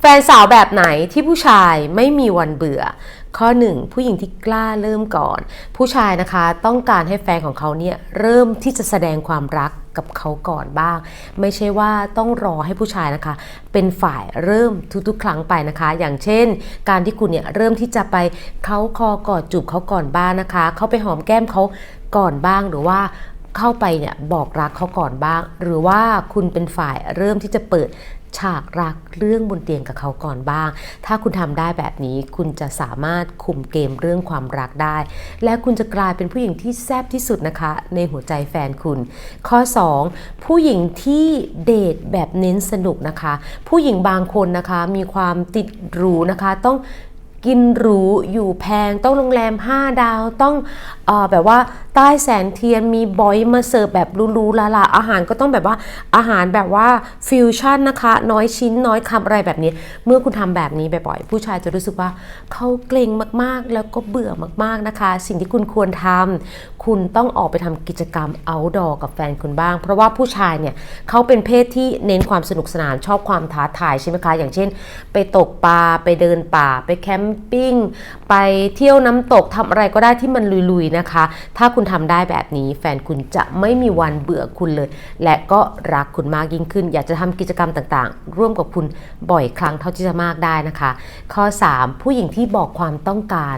แฟนสาวแบบไหนที่ผู้ชายไม่มีวันเบื่อ ข้อ 1 ผู้หญิงที่กล้าเริ่มก่อน ผู้ชายนะคะต้องการให้แฟนของเขาเนี่ยเริ่มที่จะแสดงความรักกับเขาก่อนบ้าง ไม่ใช่ว่าต้องรอให้ผู้ชายนะคะ เป็นฝ่ายเริ่มทุกๆ ครั้งไปนะคะ อย่างเช่น การที่คุณเนี่ยเริ่มที่จะไปเขาคอกอดจูบเขาก่อนบ้างนะคะ เขาไปหอมแก้มเขาก่อนบ้างหรือว่า เข้าไปเนี่ยบอกรักเขาก่อนบ้าง หรือว่าคุณเป็นฝ่ายเริ่มที่จะเปิดฉากรักเรื่องบนเตียงกับเขาก่อนบ้าง ถ้าคุณทำได้แบบนี้คุณจะสามารถคุมเกมเรื่องความรักได้ และคุณจะกลายเป็นผู้หญิงที่แซ่บที่สุดนะคะ ในหัวใจแฟนคุณ ข้อ 2 ผู้หญิงที่เดทแบบเน้นสนุกนะคะ ผู้หญิงบางคนนะคะมีความติดหรูนะคะต้อง กินหรูอยู่แพงต้องโรงแรม 5 ดาวต้องออแบบว่าใต้แสงเทียนมีบอยมาเสิร์ฟแบบรูๆละละอาหารก็ต้องแบบว่าอาหารแบบว่าฟิวชั่นนะคะ น้อยชิ้นน้อยคำอะไรแบบนี้ เมื่อคุณทำแบบนี้บ่อยๆผู้ชายจะรู้สึกว่าเขาเกรงมากๆ แล้วก็เบื่อมากๆนะคะ สิ่งที่คุณควรทำคุณต้องออกไปทำกิจกรรม outdoor กับแฟนคุณบ้าง เพราะว่าผู้ชายเนี่ยเขาเป็นเพศที่เน้นความสนุกสนานชอบความท้าทายใช่ไหมคะ อย่างเช่น ไปตกปลาไปเดินป่าไปแคมปง ไปเที่ยวน้ำตกทำอะไรก็ได้ที่มันลุยๆนะคะ ถ้าคุณทำได้แบบนี้ แฟนคุณจะไม่มีวันเบื่อคุณเลย และก็รักคุณมากยิ่งขึ้น อยากจะทำกิจกรรมต่างๆ ร่วมกับคุณบ่อยครั้งเท่าที่จะมากได้นะคะ ข้อ 3 ผู้หญิงที่บอกความต้องการ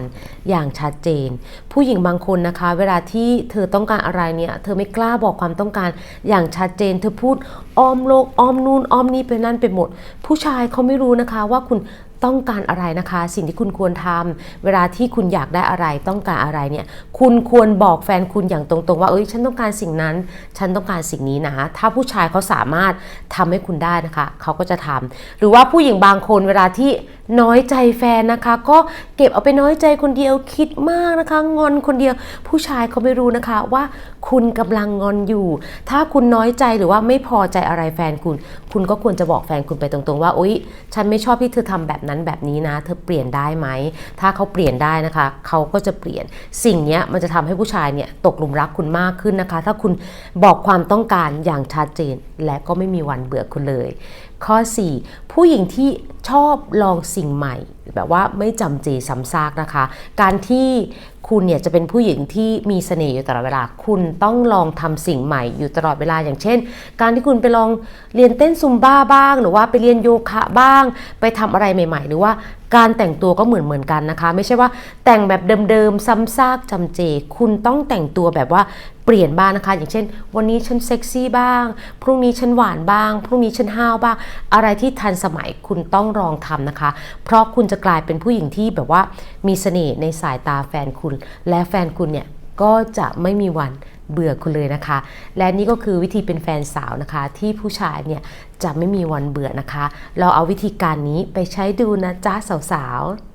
อย่างชัดเจน ผู้หญิงบางคนนะคะ เวลาที่เธอต้องการอะไรเนี่ยเธอไม่กล้าบอกความต้องการอย่างชัดเจน เธอพูดอ้อมโลกอ้อมนู่นอ้อมนี่ไปนั่นไปหมด ผู้ชายเขาไม่รู้นะคะว่าคุณต้องการอะไรนะคะ สิ่งที่คุณควรทำเวลาที่คุณอยากได้อะไร ต้องการอะไรเนี่ยคุณควรบอกแฟนคุณอย่างตรงๆ ว่าเอ้ยฉันต้องการสิ่งนั้น ฉันต้องการสิ่งนี้นะถ้าผู้ชายเขาสามารถทำให้คุณได้นะคะ เขาก็จะทำหรือว่าผู้หญิงบางคนเวลาที่น้อยใจแฟนนะคะ ก็เก็บเอาไปน้อยใจคนเดียวคิดมากนะคะงอนคนเดียว ผู้ชายเขาไม่รู้นะคะว่าคุณกำลังงอนอยู่ ถ้าคุณน้อยใจหรือว่าไม่พอใจอะไรแฟนคุณ คุณก็ควรจะบอกแฟนคุณไปตรงๆ ว่าโอ๊ยฉันไม่ชอบที่เธอทำแบบนั้นแบบนี้นะ เธอเปลี่ยนได้ไหม ถ้าเขาเปลี่ยนได้นะคะ เขาก็จะเปลี่ยน สิ่งนี้มันจะทำให้ผู้ชายเนี่ยตกหลุมรักคุณมากขึ้นนะคะ ถ้าคุณบอกความต้องการอย่างชัดเจนและก็ไม่มีวันเบื่อคุณเลย ข้อ 4 ผู้หญิงที่ชอบลองสิ่งใหม่ แบบว่าไม่จำเจซ้ำซากนะคะ การที่คุณเนี่ยจะเป็นผู้หญิงที่มีเสน่ห์อยู่ตลอดเวลา คุณต้องลองทำสิ่งใหม่อยู่ตลอดเวลาอย่างเช่น การที่คุณไปลองเรียนเต้นซุมบ้าบ้าง หรือว่าไปเรียนโยคะบ้าง ไปทำอะไรใหม่ ๆ หรือว่าการแต่งตัวก็เหมือนเหมือนกันนะคะ ไม่ใช่ว่าแต่งแบบเดิมๆซ้ำซากจำเจ คุณต้องแต่งตัวแบบว่า เปลี่ยนบ้างนะคะ อย่างเช่น วันนี้ฉันเซ็กซี่บ้าง พรุ่งนี้ฉันหวานบ้าง พรุ่งนี้ฉันห้าวบ้าง อะไรที่ทันสมัยคุณต้องลองทำนะคะ เพราะคุณจะกลายเป็นผู้หญิงที่แบบว่ามีเสน่ห์ในสายตาแฟนคุณ และแฟนคุณเนี่ยก็จะไม่มีวันเบื่อคุณเลยนะคะ และนี่ก็คือวิธีเป็นแฟนสาวนะคะ ที่ผู้ชายเนี่ยจะไม่มีวันเบื่อนะคะ เราเอาวิธีการนี้ไปใช้ดูนะจ๊ะสาวๆ